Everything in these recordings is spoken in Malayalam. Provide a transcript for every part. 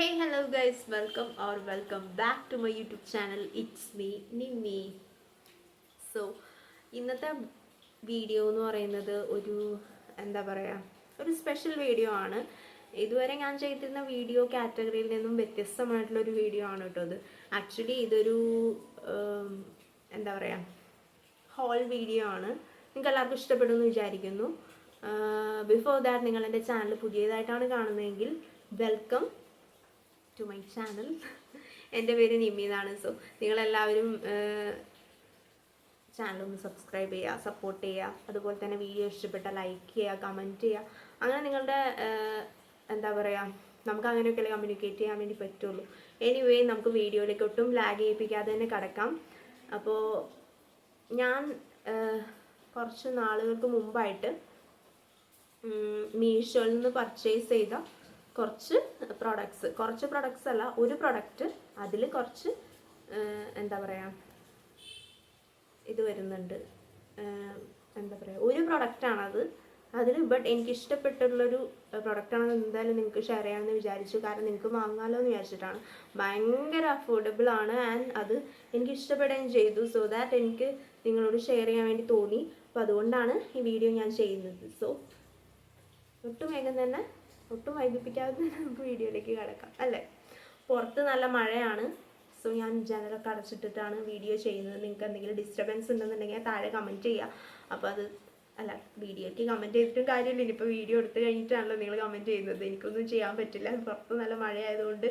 Hey, hello guys welcome or welcome back to my YouTube channel it's me Nimmi so ഇന്നത്തെ വീഡിയോ എന്ന് പറയുന്നത് ഒരു എന്താ പറയുക ഒരു സ്പെഷ്യൽ വീഡിയോ ആണ്. ഇതുവരെ ഞാൻ ചെയ്തിരുന്ന വീഡിയോ കാറ്റഗറിയിൽ നിന്നും വ്യത്യസ്തമായിട്ടുള്ള ഒരു വീഡിയോ ആണ് കേട്ടോ ഇത്. ആക്ച്വലി ഇതൊരു എന്താ പറയുക ഹോൾ വീഡിയോ ആണ്. നിങ്ങൾക്ക് എല്ലാവർക്കും ഇഷ്ടപ്പെടുമെന്ന് വിചാരിക്കുന്നു. ബിഫോർ ദാറ്റ് നിങ്ങൾ എന്റെ ചാനൽ പുതിയതായിട്ടാണ് കാണുന്നതെങ്കിൽ വെൽക്കം ടു മൈ ചാനൽ എന്റെ പേര് എന്നാണ് സോ നിങ്ങളെല്ലാവരും ചാനൽ ഒന്ന് സബ്സ്ക്രൈബ് ചെയ്യുക സപ്പോർട്ട് ചെയ്യുക. അതുപോലെ തന്നെ വീഡിയോ ഇഷ്ടപ്പെട്ട ലൈക്ക് ചെയ്യുക കമന്റ് ചെയ്യുക. അങ്ങനെ നിങ്ങളുടെ എന്താ പറയുക നമുക്ക് അങ്ങനെയൊക്കെയല്ലേ കമ്മ്യൂണിക്കേറ്റ് ചെയ്യാൻ വേണ്ടി പറ്റുള്ളൂ. എനിവേ നമുക്ക് വീഡിയോയിലേക്ക് ഒട്ടും ലാഗ് ചെയ്യിപ്പിക്കാതെ തന്നെ കിടക്കാം. അപ്പോൾ ഞാൻ കുറച്ച് നാളുകൾക്ക് മുമ്പായിട്ട് മീഷോയിൽ നിന്ന് പർച്ചേസ് ചെയ്ത കുറച്ച് പ്രോഡക്ട്സ് കുറച്ച് പ്രൊഡക്ട്സ് അല്ല ഒരു പ്രൊഡക്റ്റ് അതിൽ കുറച്ച് എന്താ പറയുക ഇത് വരുന്നുണ്ട്. എന്താ പറയുക ഒരു പ്രൊഡക്റ്റാണത് അതിൽ ബട്ട് എനിക്ക് ഇഷ്ടപ്പെട്ടുള്ളൊരു പ്രൊഡക്റ്റാണ് എന്തായാലും നിങ്ങൾക്ക് ഷെയർ ചെയ്യാമെന്ന് വിചാരിച്ചു. കാരണം നിങ്ങൾക്ക് വാങ്ങാമല്ലോ എന്ന് വിചാരിച്ചിട്ടാണ്. ഭയങ്കര അഫോർഡബിൾ ആണ് ആൻഡ് അത് എനിക്ക് ഇഷ്ടപ്പെടുകയും ചെയ്തു. സോ ദാറ്റ് എനിക്ക് നിങ്ങളോട് ഷെയർ ചെയ്യാൻ വേണ്ടി തോന്നി. അപ്പോൾ അതുകൊണ്ടാണ് ഈ വീഡിയോ ഞാൻ ചെയ്യുന്നത്. സോ ഒട്ടും വേഗം തന്നെ ഒട്ടും വൈകിപ്പിക്കാതെ നമുക്ക് വീഡിയോയിലേക്ക് കിടക്കാം. അല്ലേ? പുറത്ത് നല്ല മഴയാണ്. സോ ഞാൻ ജനലൊക്കെ അടച്ചിട്ടിട്ടാണ് വീഡിയോ ചെയ്യുന്നത്. നിങ്ങൾക്ക് എന്തെങ്കിലും ഡിസ്റ്റർബൻസ് ഉണ്ടെന്നുണ്ടെങ്കിൽ താഴെ കമന്റ് ചെയ്യുക അപ്പോൾ അത് അല്ല വീഡിയോയ്ക്ക് കമന്റ് ചെയ്തിട്ടും കാര്യമില്ല. ഇനിയിപ്പോൾ വീഡിയോ എടുത്ത് കഴിഞ്ഞിട്ടാണല്ലോ നിങ്ങൾ കമന്റ് ചെയ്യുന്നത്. എനിക്കൊന്നും ചെയ്യാൻ പറ്റില്ല. പുറത്ത് നല്ല മഴയായതുകൊണ്ട്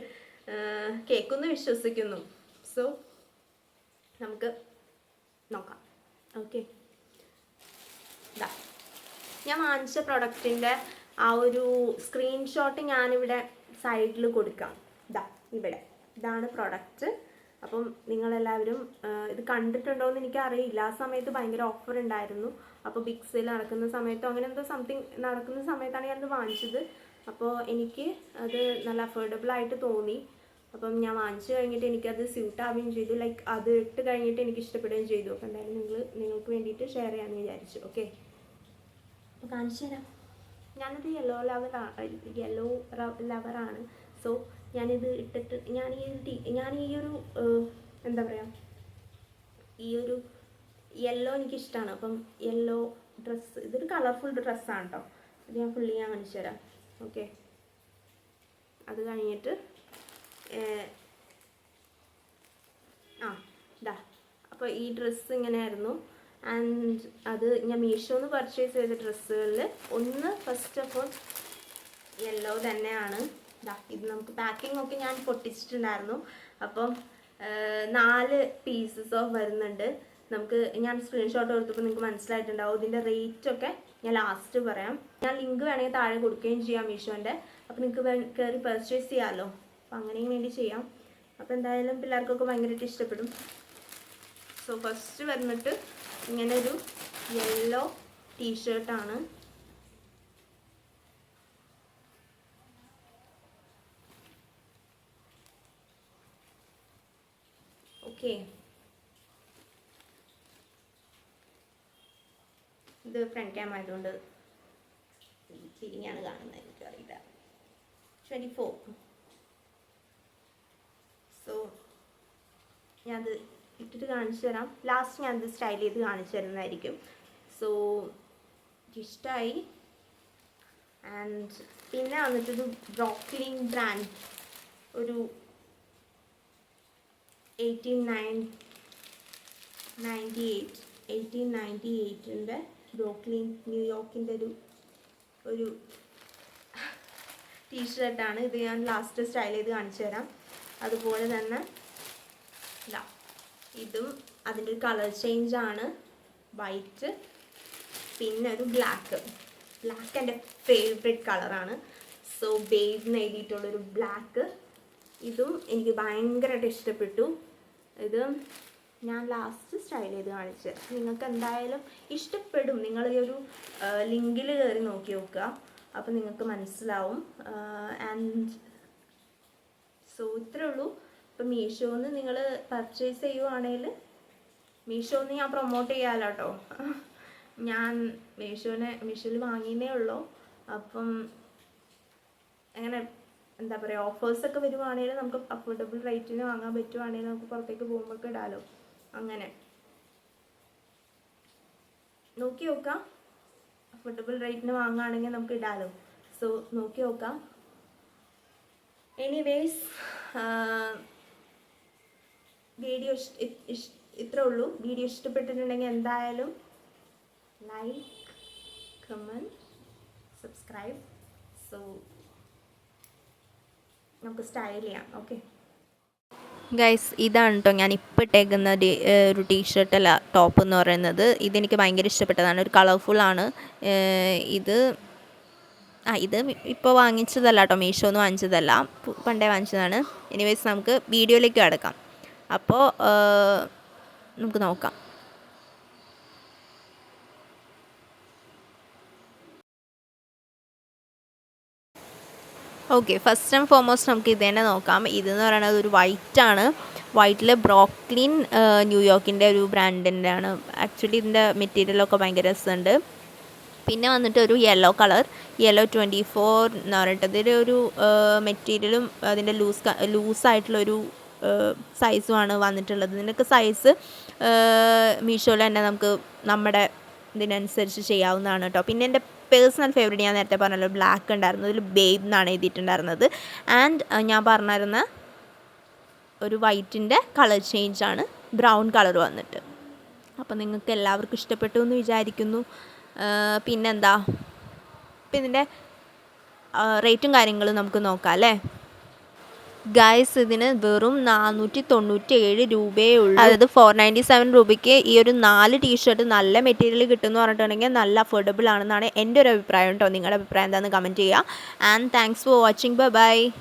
ആഹ്, കേൾക്കുമെന്ന് വിശ്വസിക്കുന്നു. സോ നമുക്ക് നോക്കാം. ഓക്കെ ഞാൻ വാങ്ങിച്ച പ്രൊഡക്റ്റിന്റെ ആ ഒരു സ്ക്രീൻഷോട്ട് ഞാനിവിടെ സൈഡിൽ കൊടുക്കാം. ഇതാ ഇവിടെ. ഇതാണ് പ്രൊഡക്റ്റ് അപ്പം നിങ്ങളെല്ലാവരും ഇത് കണ്ടിട്ടുണ്ടോ എന്ന് എനിക്ക് അറിയില്ല ആ സമയത്ത് ഭയങ്കര ഓഫർ ഉണ്ടായിരുന്നു. അപ്പോൾ ബിഗ് സെയിൽ നടക്കുന്ന സമയത്തോ അങ്ങനെ എന്തോ സംതിങ് നടക്കുന്ന സമയത്താണ് ഞാനത് വാങ്ങിച്ചത്. അപ്പോൾ എനിക്ക് അത് നല്ല അഫോർഡബിൾ ആയിട്ട് തോന്നി. അപ്പം ഞാൻ വാങ്ങിച്ചു കഴിഞ്ഞിട്ട് എനിക്കത് സ്യൂട്ട് ആവുകയും ചെയ്തു. ലൈക്ക് അത് ഇട്ട് കഴിഞ്ഞിട്ട് എനിക്ക് ഇഷ്ടപ്പെടുകയും ചെയ്തു. അപ്പോൾ എന്തായാലും നിങ്ങൾ നിങ്ങൾക്ക് വേണ്ടിയിട്ട് ഷെയർ ചെയ്യാമെന്ന് വിചാരിച്ചു. ഓക്കെ അപ്പോൾ കാണിച്ചു തരാം. ഞാനൊരു യെല്ലോ ലവർ യെല്ലോ ലവറാണ് സോ ഞാനിത് ഇട്ടിട്ട് ഞാൻ ഈ ഒരു ഞാൻ ഈ ഒരു എന്താ പറയുക ഈ ഒരു യെല്ലോ എനിക്കിഷ്ടമാണ് അപ്പം യെല്ലോ ഡ്രസ്സ് ഇതൊരു കളർഫുൾ ഡ്രസ്സാണ് കേട്ടോ ഇത് ഞാൻ ഫുള്ളി ഞാൻ കാണിച്ചു തരാം. ഓക്കെ അത് കഴിഞ്ഞിട്ട് ആ ഇതാ അപ്പോൾ ഈ ഡ്രസ്സ് ഇങ്ങനെയായിരുന്നു. ആൻഡ് അത് ഞാൻ മീഷോന്ന് പർച്ചേസ് ചെയ്ത ഡ്രസ്സുകളിൽ ഒന്ന് ഫസ്റ്റ് ഓഫ് ഓൾ യെല്ലോ തന്നെയാണ്. ഇത് നമുക്ക് പാക്കിംഗ് ഒക്കെ ഞാൻ പൊട്ടിച്ചിട്ടുണ്ടായിരുന്നു. അപ്പം നാല് പീസസ് ഓഫ് വരുന്നുണ്ട്. നമുക്ക് ഞാൻ സ്ക്രീൻഷോട്ട് കൊടുത്തപ്പോൾ നിങ്ങൾക്ക് മനസ്സിലായിട്ടുണ്ടാവും. ഇതിന്റെ റേറ്റ് ഒക്കെ ഞാൻ ലാസ്റ്റ് പറയാം. ഞാൻ ലിങ്ക് വേണമെങ്കിൽ താഴെ കൊടുക്കുകയും ചെയ്യാം മീഷോന്റെ. അപ്പോൾ നിങ്ങൾക്ക് കയറി പർച്ചേസ് ചെയ്യാമല്ലോ അപ്പം അങ്ങനെയും വേണ്ടി ചെയ്യാം. അപ്പോൾ എന്തായാലും പിള്ളേർക്കൊക്കെ ഭയങ്കരമായിട്ട് ഇഷ്ടപ്പെടും. സോ ഫസ്റ്റ് വന്നിട്ട് ഇങ്ങനെ ഒരു യെല്ലോ ടീഷർട്ടാണ് ഓക്കെ ഇത് ഫ്രണ്ട് ക്യാം ആയതുകൊണ്ട് തിരിഞ്ഞാണ് കാണുന്നത് എനിക്കറിയില്ല. ട്വന്റി ഫോർ സോ ഞാനത് ഇട്ടിട്ട് കാണിച്ചു തരാം. ലാസ്റ്റ് ഞാനത് സ്റ്റൈൽ ചെയ്ത് കാണിച്ചു തരുന്നതായിരിക്കും. സോ ഇഷ്ടമായി ആൻഡ് പിന്നെ വന്നിട്ടൊരു ബ്രോക്ലിൻ ബ്രാൻഡ് ഒരു eighteen nine ninety eight eighteen ninety എയ്റ്റിന്റെ Brooklyn ന്യൂയോർക്കിന്റെ ഒരു ഒരു ടീഷർട്ടാണ് ഇത് ഞാൻ ലാസ്റ്റ് സ്റ്റൈൽ ചെയ്ത് കാണിച്ചു തരാം. അതുപോലെ തന്നെ ഇതാ. ഇതും അതിന്റെ ഒരു കളർ ചേഞ്ച് ആണ്. വൈറ്റ് പിന്നെ ഒരു ബ്ലാക്ക് ബ്ലാക്ക് എന്റെ ഫേവറേറ്റ് കളറാണ് സോ ബേബ് എന്ന് എഴുതിയിട്ടുള്ളൊരു ബ്ലാക്ക് ഇതും എനിക്ക് ഭയങ്കരമായിട്ട് ഇഷ്ടപ്പെട്ടു. ഇത് ഞാൻ ലാസ്റ്റ് സ്റ്റൈൽ ചെയ്ത് കാണിച്ച്. നിങ്ങൾക്ക് എന്തായാലും ഇഷ്ടപ്പെടും. നിങ്ങൾ ഈ ഒരു ലിങ്കിൽ കയറി നോക്കി നോക്കുക. അപ്പോൾ നിങ്ങൾക്ക് മനസ്സിലാവും. ആൻഡ് സോ ഇത്രേ ഉള്ളൂ. ഇപ്പം മീഷോന്ന് നിങ്ങൾ പർച്ചേസ് ചെയ്യുവാണെങ്കിൽ മീഷോന്ന് ഞാൻ പ്രൊമോട്ട് ചെയ്യാമല്ലോ കേട്ടോ ഞാൻ മീഷോനെ മീഷോയിൽ വാങ്ങിയതേ ഉള്ളൂ. അപ്പം അങ്ങനെ എന്താ പറയുക ഓഫേഴ്സൊക്കെ വരുവാണെങ്കിൽ നമുക്ക് അഫോർഡബിൾ റേറ്റിന് വാങ്ങാൻ പറ്റുവാണെങ്കിൽ നമുക്ക് പുറത്തേക്ക് പോകുമ്പോൾ ഇടാലോ. അങ്ങനെ. നോക്കി നോക്കാം. അഫോർഡബിൾ റേറ്റിന് വാങ്ങുകയാണെങ്കിൽ നമുക്ക് ഇടാലോ. സോ നോക്കി നോക്കാം. എനിവേസ് വീഡിയോ ഇത്രേ ഉള്ളൂ. വീഡിയോ ഇഷ്ടപ്പെട്ടിട്ടുണ്ടെങ്കിൽ എന്തായാലും ലൈക്ക് കമന്റ് സബ്സ്ക്രൈബ് സോ നമുക്ക് സ്റ്റൈൽ ചെയ്യാം. ഓക്കെ ഗൈസ് ഇതാണ് കേട്ടോ ഞാൻ ഇപ്പോൾ ഇട്ടേക്കുന്ന ഒരു ടീഷർട്ട് അല്ല ടോപ്പ് എന്ന് പറയുന്നത്. ഇതെനിക്ക് ഭയങ്കര ഇഷ്ടപ്പെട്ടതാണ്. ഒരു കളർഫുള്ളാണ് ഇത് ആ ഇത് ഇപ്പോൾ വാങ്ങിച്ചതല്ല കേട്ടോ മീഷോ ഒന്നും വാങ്ങിച്ചതല്ല പണ്ടേ വാങ്ങിച്ചതാണ്. എനിവേസ് നമുക്ക് വീഡിയോയിലേക്ക് കിടക്കാം. അപ്പോൾ നമുക്ക് നോക്കാം. ഓക്കെ ഫസ്റ്റ് ആൻഡ് ഫോർമോസ്റ്റ് നമുക്ക് ഇത് തന്നെ നോക്കാം. ഇതെന്ന് പറയുന്നത് ഒരു വൈറ്റ് ആണ് വൈറ്റിൽ ബ്രോക്ലിൻ ന്യൂയോർക്കിന്റെ ഒരു ബ്രാൻഡിന്റെ ആണ് ആക്ച്വലി ഇതിന്റെ മെറ്റീരിയലൊക്കെ ഭയങ്കര രസമുണ്ട്. പിന്നെ വന്നിട്ട് ഒരു yellow colour. Yellow twenty four എന്ന് പറഞ്ഞിട്ട് അതിന്റെ ഒരു മെറ്റീരിയലും അതിന്റെ ലൂസ് ലൂസായിട്ടുള്ളൊരു സൈസുമാണ് വന്നിട്ടുള്ളത്. ഇതിനൊക്കെ സൈസ് മീഷോയിൽ തന്നെ നമുക്ക് നമ്മുടെ ഇതിനനുസരിച്ച് ചെയ്യാവുന്നതാണ് കേട്ടോ. പിന്നെ എന്റെ പേഴ്സണൽ ഫേവറേറ്റ് ഞാൻ നേരത്തെ പറഞ്ഞല്ലോ ബ്ലാക്ക് ഉണ്ടായിരുന്നു. അതിൽ ബേബ് എന്നാണ് എഴുതിയിട്ടുണ്ടായിരുന്നത്. ആൻഡ് ഞാൻ പറഞ്ഞിരുന്ന ഒരു വൈറ്റിന്റെ കളർ ചേഞ്ച് ആണ് ബ്രൗൺ കളർ വന്നിട്ട്. അപ്പോൾ നിങ്ങൾക്ക് എല്ലാവർക്കും ഇഷ്ടപ്പെട്ടു എന്ന് വിചാരിക്കുന്നു. പിന്നെന്താ? ഇപ്പം ഇതിന്റെ റേറ്റും കാര്യങ്ങളും നമുക്ക് നോക്കാം അല്ലേ? ഗൈസ് ഇതിന് വെറും നാനൂറ്റി തൊണ്ണൂറ്റി ഏഴ് രൂപയേ ഉള്ളൂ അതായത് ഫോർ നയന്റി സെവൻ രൂപയ്ക്ക് ഈ ഒരു നാല് ടീഷർട്ട് നല്ല മെറ്റീരിയൽ കിട്ടുമെന്ന് പറഞ്ഞിട്ടുണ്ടെങ്കിൽ നല്ല അഫോർഡബിൾ ആണെന്നാണ് എന്റെ ഒരു അഭിപ്രായം കേട്ടോ. നിങ്ങളുടെ അഭിപ്രായം എന്താണെന്ന് കമന്റ് ചെയ്യുക. And thanks for watching bye bye